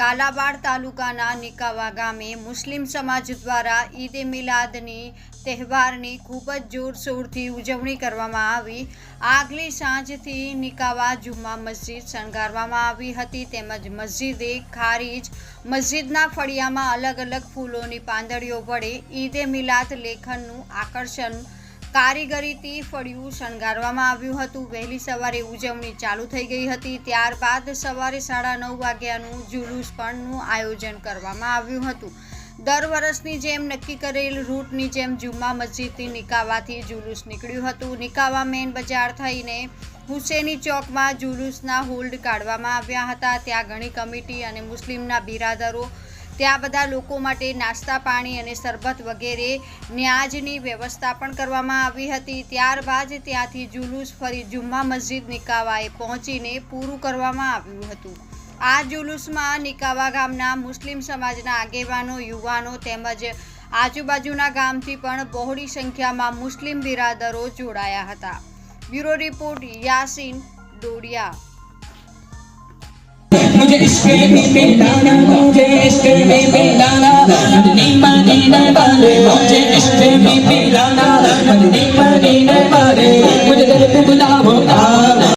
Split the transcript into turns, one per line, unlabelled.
ઝાલાવાડ તાલુકાના નિકાવા ગામે મુસ્લિમ સમાજ દ્વારા ઈદ એ મિલાદની તહેવારની ખૂબ જ જોરશોરથી ઉજવણી કરવામાં આવી. આગલી સાંજથી નિકાવા જુમ્મા મસ્જિદ શણગારવામાં આવી હતી. તેમજ મસ્જિદે ખારીજ મસ્જિદના ફળિયામાં અલગ અલગ ફૂલોની પાંદડીઓ વડે ઈદ એ મિલાદ લેખનનું આકર્ષણ કારીગરીથી ફળિયું શણગારવામાં આવ્યું હતું. વહેલી સવારે ઉજવણી ચાલુ થઈ ગઈ હતી. ત્યારબાદ સવારે સાડા નવ વાગ્યાનું જુલુસ પણનું આયોજન કરવામાં આવ્યું હતું. દર વર્ષની જેમ નક્કી કરેલ રૂટની જેમ જુમ્મા મસ્જિદથી નિકાવાથી જુલુસ નીકળ્યું હતું. નિકાવા મેન બજાર થઈને હુસેની ચોકમાં જુલુસના હોલ્ડ કાઢવામાં આવ્યા હતા. ત્યાં ઘણી કમિટી અને મુસ્લિમના બિરાદરો ત્યાં બધા લોકો માટે નાસ્તા પાણી અને શરબત વગેરે ન્યાજની વ્યવસ્થા પણ કરવામાં આવી હતી. ત્યારબાદ ત્યાંથી જુલુસ ફરી જુમ્મા મસ્જિદ નિકાવાએ પહોંચીને પૂરું કરવામાં આવ્યું હતું. આ જુલુસમાં નિકાવા ગામના મુસ્લિમ સમાજના આગેવાનો, યુવાનો તેમજ આજુબાજુના ગામથી પણ બહોળી સંખ્યામાં મુસ્લિમ બિરાદરો જોડાયા હતા. Bureau report Yasin Dodiya.
मुझे इश्क में मिलाना मुझे इश्क में मिलाना मदनी मदीना वाले मुझे इश्क में मिलाना मदनी